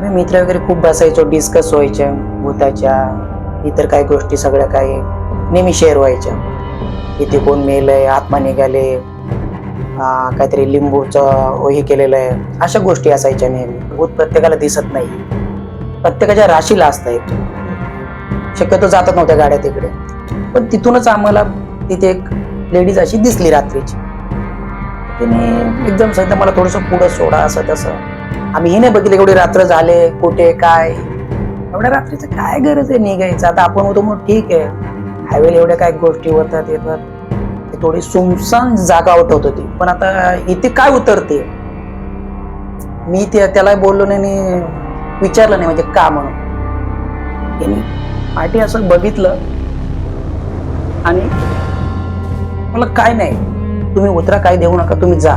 मी मित्र वगैरे खूप बसायचो डिस्कस व्हायच्या भूताच्या इतर काही गोष्टी सगळ्या काही नेहमी शेअर व्हायच्या. इथे कोण मेलंय आत्मा निघाले काहीतरी लिंबूचं हे केलेलं आहे अशा गोष्टी असायच्या नेहमी. भूत प्रत्येकाला दिसत नाही. प्रत्येकाच्या राशीला असता येतो शक्यतो जातात नव्हत्या गाड्या तिकडे. पण तिथूनच आम्हाला तिथे एक लेडीज अशी दिसली रात्रीची. तिने एकदम सध्या मला थोडंसं पुढं सोडा असं तसं आम्ही हे नाही बघितलं एवढे रात्र झाले कुठे काय? एवढ्या रात्रीचं काय गरज आहे निघायचं? आता आपण होतो मग ठीक आहे. हायवेला एवढ्या काय गोष्टी होतात येतात थोडी सुमसान जागा उठवत होती पण आता इथे काय उतरते? मी ते त्याला बोललो नाही विचारलं नाही म्हणजे का म्हणून. पाठी असं बघितलं. आणि मला काय नाही. तुम्ही उतरा काय देऊ नका तुम्ही जा.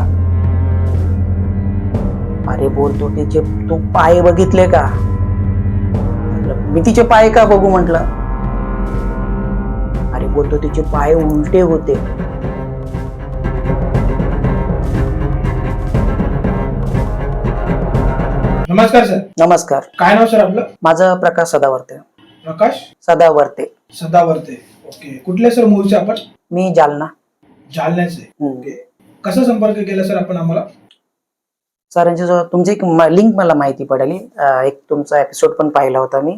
अरे बोलतो तिचे तू पाय बघितले का? मी तिचे पाय का बघू म्हटलं? अरे बोलतो तिचे पाय उलटे होते. नमस्कार सर. नमस्कार. काय नाव सर आपलं? माझं प्रकाश सदावर्ते. प्रकाश? सदावर्ते. सदावर्ते. ओके. कुठले सर मूळचे आपण? मी जालना. जालन्याचे. ओके. कसा संपर्क केला सर आपण आम्हाला? सरांची जो तुमची एक लिंक मला माहिती पडली. एक तुमचा एपिसोड पण पाहिला होता मी.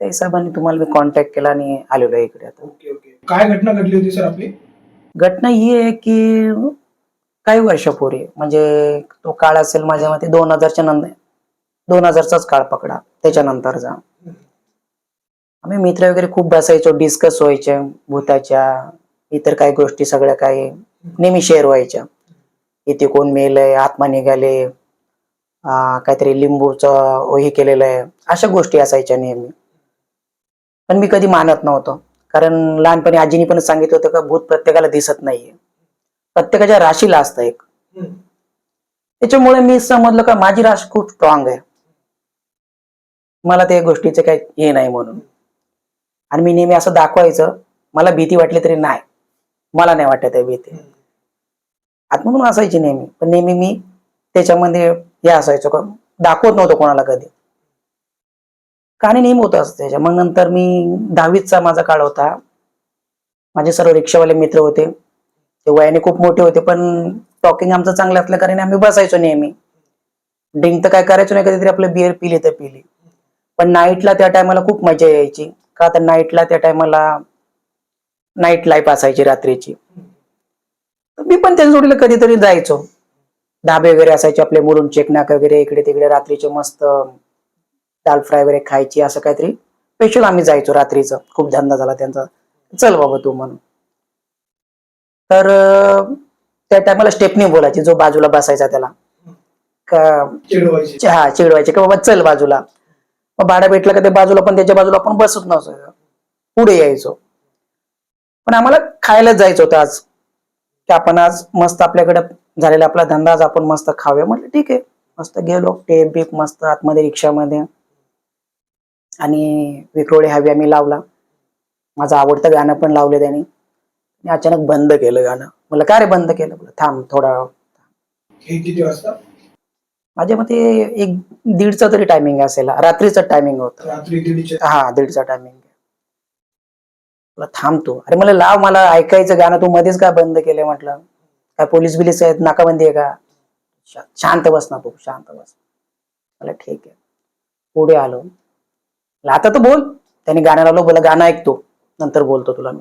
त्या हिशोबाने तुम्हाला मी कॉन्टॅक्ट केला आणि आलेलो आहे इकडे आता. Okay okay. काय घटना घडली होती सर आपली? घटना ही आहे की काही वर्षापूर्वी म्हणजे तो काळ असेल माझ्या मते दोन हजारच्या नंतर दोन हजारचाच काळ पकडा त्याच्यानंतरचा आम्ही मित्र वगैरे खूप बसायचो डिस्कस व्हायच्या भूताच्या इतर काही गोष्टी सगळ्या काही नेहमी शेअर व्हायच्या. इथे कोण मेलंय आत्मा निघाले काहीतरी लिंबूचं हे केलेलं आहे अशा गोष्टी असायच्या नेहमी. पण मी कधी मानत नव्हतो. कारण लहानपणी आजीनी पण सांगितलं होतं का भूत प्रत्येकाला दिसत नाहीये. प्रत्येकाच्या राशीला असतं एक. त्याच्यामुळे मी समजलं का माझी राशी खूप स्ट्रॉंग आहे. मला त्या गोष्टीचे काही हे नाही म्हणून. आणि मी नेहमी असं दाखवायचं मला भीती वाटली तरी नाही. मला नाही वाटत आहे भीती. आतमधून असायची नेहमी. पण नेहमी मी त्याच्यामध्ये हे असायचो का दाखवत नव्हतो कोणाला कधी. कहाणी नेहमी होत असते त्याच्या. मग नंतर मी दहावीचा माझा काळ होता. माझे सर्व रिक्षावाले मित्र होते. ते वयाने खूप मोठे होते पण टॉकिंग आमचं चांगलं असल्या कारण आम्ही बसायचो नेहमी. ड्रिंक तर काय करायचो नाही कधीतरी आपलं बिअर पिली तर पिली. पण नाईटला त्या टायमाला खूप मजा यायची. का तर नाईटला त्या टायमाला नाईट लाईफ असायची रात्रीची. मी पण त्याच्या जोडीला कधीतरी जायचो. धाबे वगैरे असायचे आपले मुलून चेकनाक वगैरे इकडे तिकडे रात्रीचे मस्त दाल फ्राय वगैरे खायची असं काहीतरी. स्पेशल आम्ही जायचो रात्रीचं. खूप धंदा झाला त्यांचा. चल बाबा तू म्हणून. तर त्या टायमाला स्टेपनी बोलायची जो बाजूला बसायचा त्याला. हा चिडवायचे. का बाबा चल बाजूला. मग भाडा भेटला का ते बाजूला पण त्याच्या बाजूला आपण बसत नव्हतो पुढे यायचो. पण आम्हाला खायलाच जायचं होतं आज. की आपण आज मस्त आपल्याकडे झालेला आपला धंदा आज आपण मस्त खाऊया. म्हटलं ठीक आहे. मस्त गेलो. टेप बीप मस्त आतमध्ये रिक्षामध्ये. आणि विक्रोळे हवी आम्ही लावला. माझं आवडतं गाणं पण लावलं त्याने. आणि अचानक बंद केलं गाणं. म्हणलं का रे बंद केलं? म्हणलं, थांब थोडा किती वाजता? माझ्या मते एक दीडचा तरी टायमिंग असेल. रात्रीचं टायमिंग होतं. हा दीडचा टायमिंग थांबतो. अरे मला लाव मला ऐकायचं गाणं तू मध्येच का बंद केलंय म्हटलं? काय पोलीस बिलीस आहेत नाकाबंदी आहे का? शांत बस ना तू शांत बस. मला ठीक आहे. पुढे आलो. आता तर बोल. त्याने गाणं लावलं बोला गाणं ऐकतो. नंतर बोलतो तुला मी.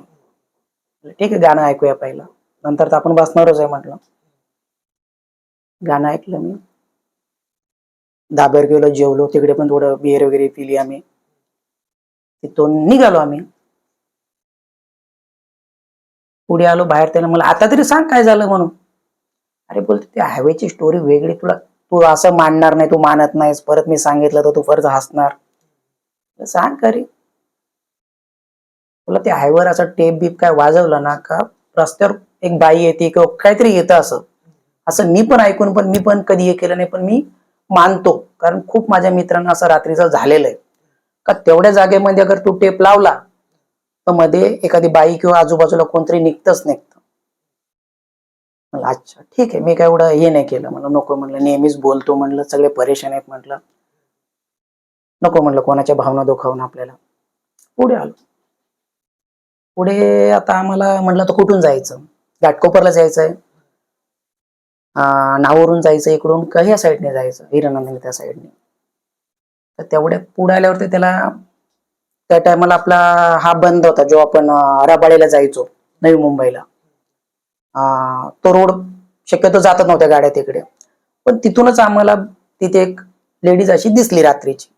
ठीक आहे गाणं ऐकूया पहिलं. नंतर तर आपण बसणारच आहे म्हटलं. गाणं ऐकलं मी. दाबेर गेलो जेवलो तिकडे पण थोडं बिअर वगैरे पिली आम्ही. तिथून निघालो आम्ही. पुढे आलो बाहेर त्याला मला आता तरी सांग काय झालं म्हणून. अरे बोलते ते हायवेची स्टोरी वेगळी तुला तू असं मानणार नाही तू मानत नाहीस परत मी सांगितलं तर तू परत हसणार. सांग का तुला ते हायवर असं टेप बीप काय वाजवलं ना का रस्त्यावर एक बाई येते किंवा काहीतरी येतं असं. असं मी पण ऐकून पण मी पण कधी हे केलं नाही पण मी मानतो. कारण खूप माझ्या मित्रांना असं रात्रीचं झालेलं आहे. का तेवढ्या जागेमध्ये अगर तू टेप लावला तर मध्ये एखादी बाई किंवा आजूबाजूला कोणतरी निघतच निघतं म्हणलं अच्छा ठीक आहे. मी काय एवढं हे नाही केलं. मला नको म्हणलं. नेहमीच बोलतो म्हणलं. सगळे परेशान आहेत म्हटलं. नको म्हणलं कोणाच्या भावना दुखावून आपल्याला. पुढे आलो. पुढे आता आम्हाला म्हटलं तर कुठून जायचं? घाटकोपरला जायचंय. नावरून जायचं इकडून. का ह्या साईडने जायचं? हिरानंदनी त्या साईडने तर तेवढ्या पुढे आल्यावरती त्याला त्या टायमाला आपला हा बंद होता जो आपण रबाळेला जायचो नवी मुंबईला. तो रोड शक्यतो जातच नव्हत्या गाड्या तिकडे. पण तिथूनच आम्हाला तिथे एक लेडीज अशी दिसली रात्रीची.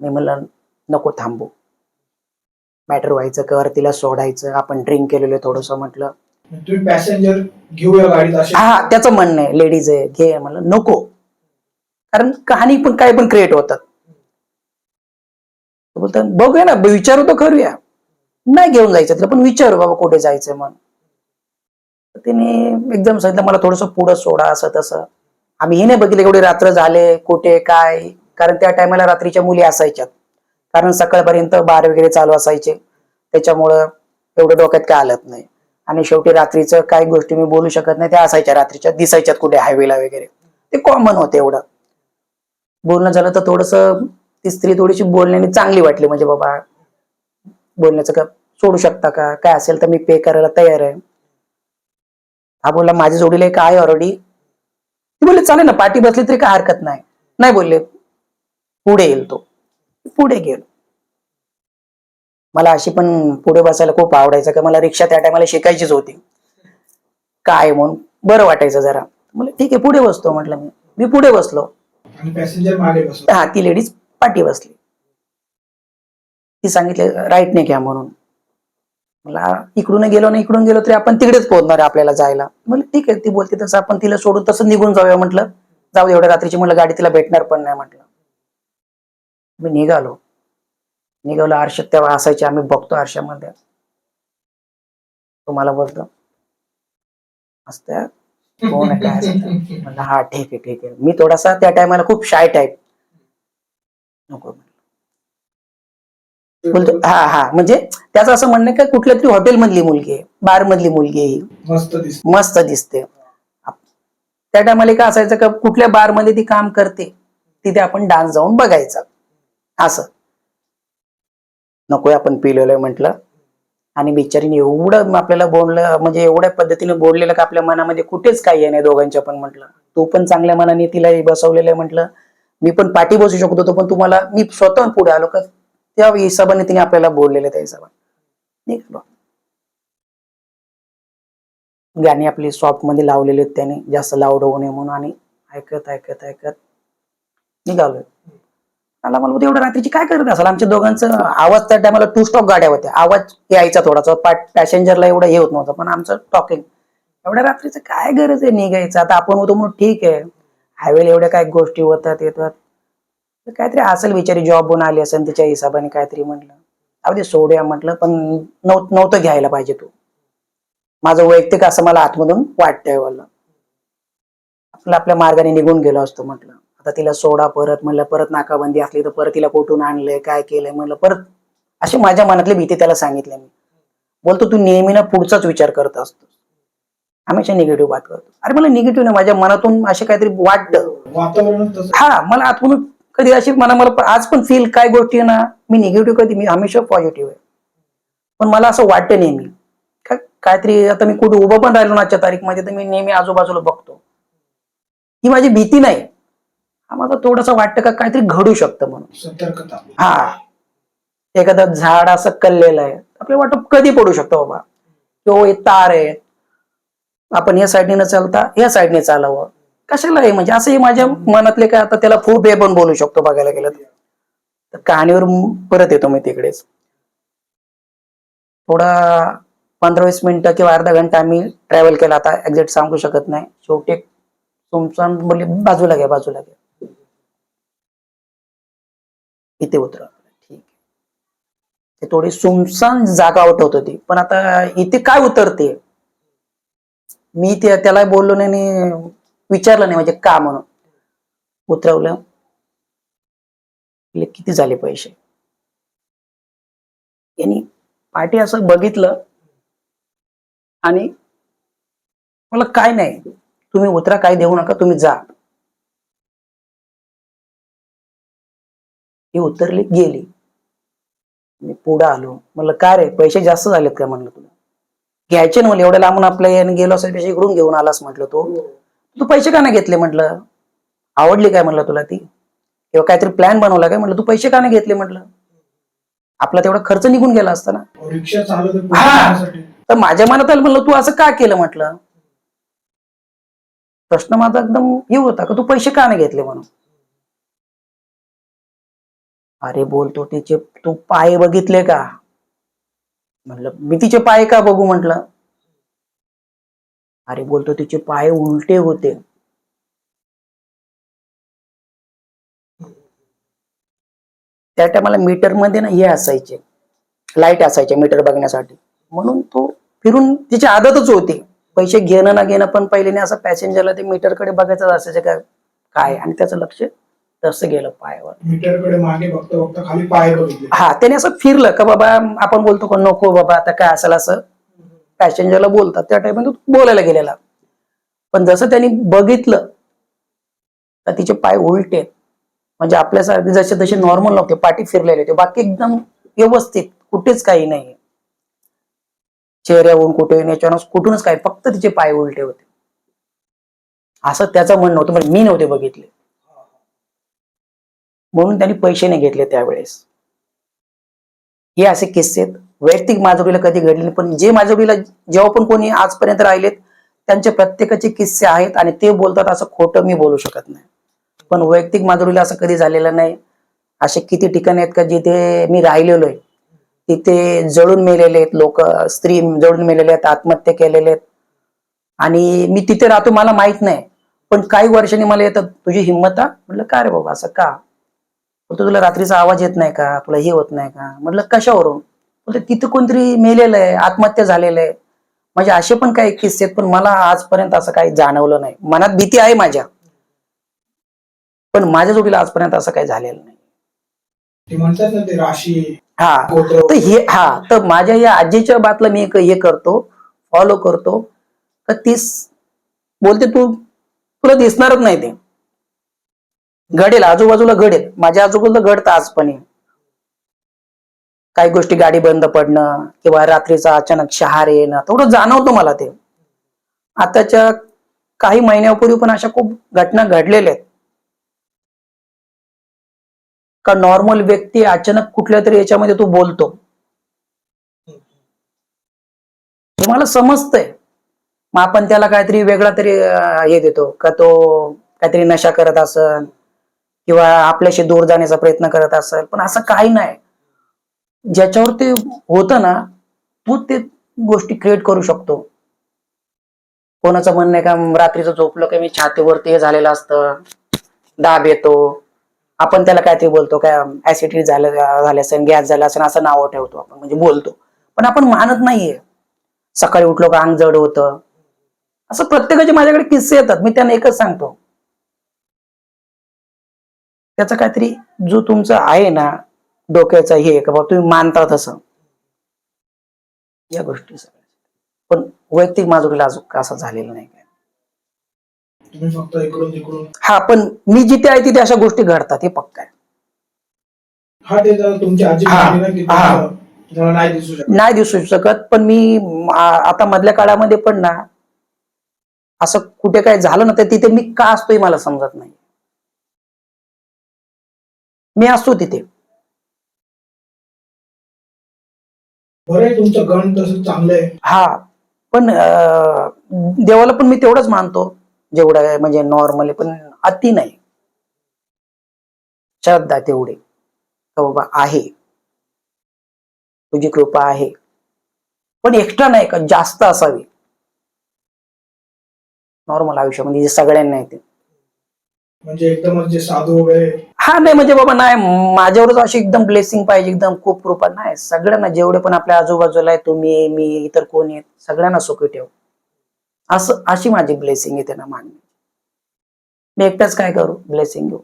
मी म्हणलं नको थांबू. मॅटर व्हायचं कर तिला सोडायचं. आपण ड्रिंक केलेलं थोडस म्हटलं. तुम्ही पॅसेंजर घेऊया गाडीत हा त्याचं म्हणणं आहे लेडीज आहे घे. म्हणलं नको. कारण कहाणी पण काय पण क्रिएट होतात बोलतात बघूया ना विचारू तर करूया. नाही घेऊन जायचं तिला पण विचारू बाबा कुठे जायचं म्हणून तिने एकदम सांगितलं मला थोडस पुढं सोडा असं तसं. आम्ही हे नाही बघितलं एवढे रात्र झाले कुठे काय? कारण त्या टायमाला रात्रीच्या मुली असायच्यात. कारण सकाळपर्यंत बार वगैरे चालू असायचे. त्याच्यामुळं एवढं डोक्यात काय आलत नाही. आणि शेवटी रात्रीचं काही गोष्टी मी बोलू शकत नाही त्या असायच्या रात्रीच्या दिसायच्यात कुठे हायवेला वगैरे. ते कॉमन होते एवढं. बोलणं झालं तर थोडस ती स्त्री थोडीशी बोलण्याने चांगली वाटली म्हणजे बाबा बोलण्याचं का सोडू शकता का? काय असेल तर मी पे करायला तयार आहे. हा बोलला माझ्या जोडीला एक आहे ऑलरेडी ती बोलले चालेल ना पाठी बसली तरी काय हरकत नाही. नाही बोलले. पुढे येईल तो. पुढे गेलो. मला अशी पण पुढे बसायला खूप आवडायचं का मला रिक्षा त्या टायमाला शिकायचीच होती. काय म्हणून? बरं वाटायचं जरा. मला ठीक आहे पुढे बसतो म्हटलं मी. मी पुढे बसलो. हा ती लेडीज पाठी बसली. ती सांगितले नाही घ्या म्हणून. मला इकडून गेलो ना इकडून गेलो तरी आपण तिकडेच पोहोचणार आहे आपल्याला जायला. म्हणलं ठीक आहे. ती बोलते तसं आपण तिला सोडून तसं निघून जाऊया. म्हटलं जाऊ एवढ्या रात्रीची म्हटलं गाडी तिला भेटणार पण नाही. म्हटलं मी निघालो. निघालो आरशात तेव्हा असायचे आम्ही बघतो आरशामध्ये. तुम्हाला बोलतो असत्या कोण आहे काय हा ठीक आहे ठीक आहे. मी थोडासा त्या टायमाला खूप शाय टाईप नको बोलतो हा हा. म्हणजे त्याचं असं म्हणणं का कुठल्या तरी हॉटेल मधली मुलगी आहे बार मधली मुलगी आहे. मस्त दिसत. मस्त दिसते. त्या टायमाला काय असायचं का कुठल्या बारमध्ये ती काम करते तिथे आपण डान्स जाऊन बघायचा. असं. नकोय आपण पिलेलोय म्हटलं. आणि बिचारीने एवढं आपल्याला बोललं म्हणजे एवढ्या पद्धतीने बोललेलं का आपल्या मनामध्ये कुठेच काही आहे नाही दोघांच्या पण म्हटलं. तू पण चांगल्या मनाने तिला बसवलेलं आहे म्हटलं. मी पण पाठी बसू शकत होतो पण तुम्हाला मी स्वतः पुढे आलो का? त्या हिशोबाने तिने आपल्याला बोललेलं त्या हिशोबाने. निघालो गाणी आपली सॉफ्टमध्ये लावलेली आहेत त्याने जास्त लाऊड होऊ नये म्हणून आणि ऐकत ऐकत ऐकत निघालोय. मला मला एवढ्या रात्रीची काय करत असाल? आमच्या दोघांचं आवाज त्या टायमाला टू स्टॉप गाड्या होत्या. आवाज यायचा थोडासा पॅसेंजरला एवढं हे होत नव्हतं पण आमचं टॉकिंग एवढ्या रात्रीचं काय गरज आहे निघायचं? आता आपण होतो म्हणून ठीक आहे. हायवेला एवढ्या काय गोष्टी होतात येतात. काहीतरी असेल बिचारी जॉब होऊन आली असेल तिच्या हिशोबाने काहीतरी म्हटलं. अगदी सोडूया म्हटलं पण नव्ह नव्हतं घ्यायला पाहिजे तू. माझं वैयक्तिक असं मला आतमधून वाटतंय बोललं आपलं आपल्या मार्गाने निघून गेलो असतो म्हटलं. आता तिला सोडा परत म्हणलं परत नाकाबंदी असली तर परत तिला कुठून आणलंय काय केलंय म्हणलं परत अशी माझ्या मनातली भीती त्याला सांगितली मी. बोलतो तू नेहमी ना पुढचाच विचार करत असतो हमेशा निगेटिव्ह बात करतो. अरे मला निगेटिव्ह नाही माझ्या मनातून असे काहीतरी वाटतं. हा मला आतून कधी अशी मला मला आज पण फील काय गोष्टी आहे ना मी निगेटिव्ह कधी मी हमेशा पॉझिटिव्ह आहे. पण मला असं वाटतं नेहमी. काहीतरी आता मी कुठे उभं पण राहिलो ना आजच्या तारीखमध्ये तर मी नेहमी आजूबाजूला बघतो. ही माझी भीती नाही. हा मला थोडंसं वाटतं का काहीतरी घडू शकतं म्हणून. सतर्कता. हा. एखादं झाड असं कल्लेलं आहे. आपल्याला वाटतं कधी पडू शकतो बाबा. हे तार आहे आपण या साईडने न चालता या साईडने चालावं. कशाला आहे म्हणजे असंही माझ्या मनातले काय आता त्याला खूप हे पण बोलू शकतो बघायला गेलं तर. कहाणीवर परत येतो मी तिकडेच. थोडा पंधरा वीस मिनिटं किंवा अर्धा घंटा आम्ही ट्रॅव्हल केला आता एक्झॅक्ट सांगू शकत नाही. शेवटी एक तुमचं बोलले बाजूला घ्या बाजूला घ्या. इथे उतरा. ठीक आहे. ते थोडी सुमसान जागा उठवत होती. पण आता इथे काय उतरते? मी ते त्याला बोललो नाही आणि विचारलं नाही म्हणजे का म्हणून? उतरवलं. किती झाले पैसे? यांनी पाठी असं बघितलं. आणि मला काय नाही तुम्ही उतरा काय देऊ नका तुम्ही जा. ही उतरली गेली. मी पुढे आलो. म्हणलं काय रे पैसे जास्त झालेत का? म्हणलं तुला. घ्यायचे ना एवढ्या लांबून आपल्या याने गेलो असेल पैसे इकडून घेऊन आलास म्हटलं तो. तू पैसे का नाही घेतले म्हटलं? आवडली काय म्हणलं तुला ती? किंवा काहीतरी प्लॅन बनवला काय म्हटलं? तू पैसे का नाही घेतले म्हटलं? आपला तेवढा खर्च निघून गेला असता ना. रिक्षा हा. तर माझ्या मनात आलं म्हणलं तू असं का केलं म्हटलं? प्रश्न माझा एकदम हे होता का तू पैसे का नाही घेतले म्हणून? अरे बोलतो तिचे तू पाय बघितले का? म्हणलं मी तिचे पाय का बघू? म्हटलं. अरे बोलतो तिचे पाय उलटे होते. त्या टायमाला मीटरमध्ये ना हे असायचे. लाइट असायचे मीटर बघण्यासाठी. म्हणून तो फिरून तिची आदतच होती. पैसे घेणं ना घेणं पण पहिले नाही असं पॅसेंजरला ते मीटरकडे बघायचं असायचं काय काय? आणि त्याचं लक्ष तसं गेलं पायावर. मीटरकडे मागे खाली पाय हा त्याने असं फिरलं का बाबा आपण बोलतो का नको बाबा आता काय असेल असं. पॅसेंजरला बोलतात त्या टाइममध्ये तो बोलायला गेलेला. पण जसं त्यांनी बघितलं तर तिचे पाय उलटे. म्हणजे आपल्यासारखे जसे तसे नॉर्मल नव्हते पाठी फिरलेले होते. बाकी एकदम व्यवस्थित कुठेच काही नाही चेहऱ्यावरून कुठे याच्यावर कुठूनच काही फक्त तिचे पाय उलटे होते. असं त्याचं म्हणणं होतं म्हणजे मी नव्हते बघितले. म्हणून त्यांनी पैसे नाही घेतले त्यावेळेस. हे असे किस्से आहेत. वैयक्तिक माधुरीला कधी घडले नाही पण जे माधुरीला जेव्हा पण कोणी आजपर्यंत राहिलेत त्यांचे प्रत्येकाचे किस्से आहेत आणि ते बोलतात असं खोटं मी बोलू शकत नाही. पण वैयक्तिक माधुरीला असं कधी झालेलं नाही. असे किती ठिकाणे आहेत का जिथे मी राहिलेलो आहे तिथे जळून मेलेले आहेत लोक स्त्री जळून मेलेले आहेत आत्महत्या केलेले आहेत. आणि मी तिथे राहतो मला माहीत नाही. पण काही वर्षांनी मला येतात तुझी हिंमत म्हटलं का रे बाबा असं का? बोलतो तुला रात्रीचा आवाज येत नाही का? तुला हे होत नाही का? म्हटलं कशावरून? बोलतो तिथं कोणतरी मेलेलं आहे आत्महत्या झालेलं आहे. म्हणजे असे पण काही किस्से आहेत पण मला आजपर्यंत असं काही जाणवलं नाही. मनात भीती आहे माझ्या. पण माझ्या जोडीला आजपर्यंत असं काही झालेलं नाही. हा. तर हे हा. तर माझ्या या आजीच्या बातला मी एक हे करतो फॉलो करतो. तर तीस बोलते तू तुला दिसणारच नाही ते. घडेल आजूबाजूला घडेल माझ्या आजूबाजूला घडतं आज पण काही गोष्टी गाडी बंद पडणं किंवा रात्रीचा अचानक शहार येणं थोडं जाणवतो मला ते. आताच्या काही महिन्यापूर्वी पण अशा खूप घटना घडलेल्या आहेत. का नॉर्मल व्यक्ती अचानक कुठल्या तरी याच्यामध्ये तो बोलतो. हे मला समजतंय. मग आपण त्याला काहीतरी वेगळा तरी हे देतो. का तो काहीतरी नशा करत असन किंवा आपल्याशी दूर जाण्याचा प्रयत्न करत असेल पण असं काही नाही. ज्याच्यावर ते होतं ना तो ते गोष्टी क्रिएट करू शकतो. कोणाचं म्हणणं आहे का रात्रीचं झोपलं की मी छातीवरती हे झालेलं असतं दाब येतो. आपण त्याला काहीतरी बोलतो काय ऍसिडिटी झालं झालं असेल गॅस झाला असेल असं नाव ठेवतो आपण म्हणजे बोलतो. पण आपण मानत नाहीये. सकाळी उठलो का अंग जड होतं. असं प्रत्येकाचे माझ्याकडे किस्से येतात मी त्यांना एकच सांगतो. त्याचा काहीतरी जो तुमचा आहे ना डोक्याचा हे का बाबा तुम्ही मानता तसं. या गोष्टी सगळ्या. पण वैयक्तिक माझ्याकडे अजून असं झालेलं नाही काय? हा पण मी जिथे आहे तिथे अशा गोष्टी घडतात हे पक्का आहे. हा ते जर तुमची आजी हा, म्हणाली ना की हा. तुम्हाला तुम्हाला नाही दिसू शकत. नाही दिसू शकत पण मी म, आ- आता मधल्या काळामध्ये पण ना असं कुठे काय झालं ना तर तिथे मी का असतोय मला समजत नाही. मी असतो तिथे. बरं आहे तुमचं गण तसं चांगलं आहे हा पण देवाला पण मी तेवढंच मानतो जेवढं म्हणजे नॉर्मली पण अति नाही. श्रद्धा तेवढी बाबा आहे. तुझी कृपा आहे. पण एक्स्ट्रा नाही का जास्त असावी. नॉर्मल आयुष्यामध्ये सगळ्यांना येते. म्हणजे एकदमच जे साधू वगैरे हा नाही म्हणजे बाबा नाही माझ्यावरच अशी एकदम ब्लेसिंग पाहिजे एकदम खूप कृपा. नाही सगळ्यांना जेवढे पण आपल्या आजूबाजूला आहे तुम्ही मी इतर कोण आहेत सगळ्यांना सुखी ठेव. असं अशी माझी ब्लेसिंग येते ना मान्य मी एकटाच काय करू? ब्लेसिंग घेऊ.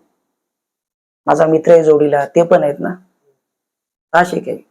माझा मित्र आहे जोडीला ते पण आहेत ना? अशी काही.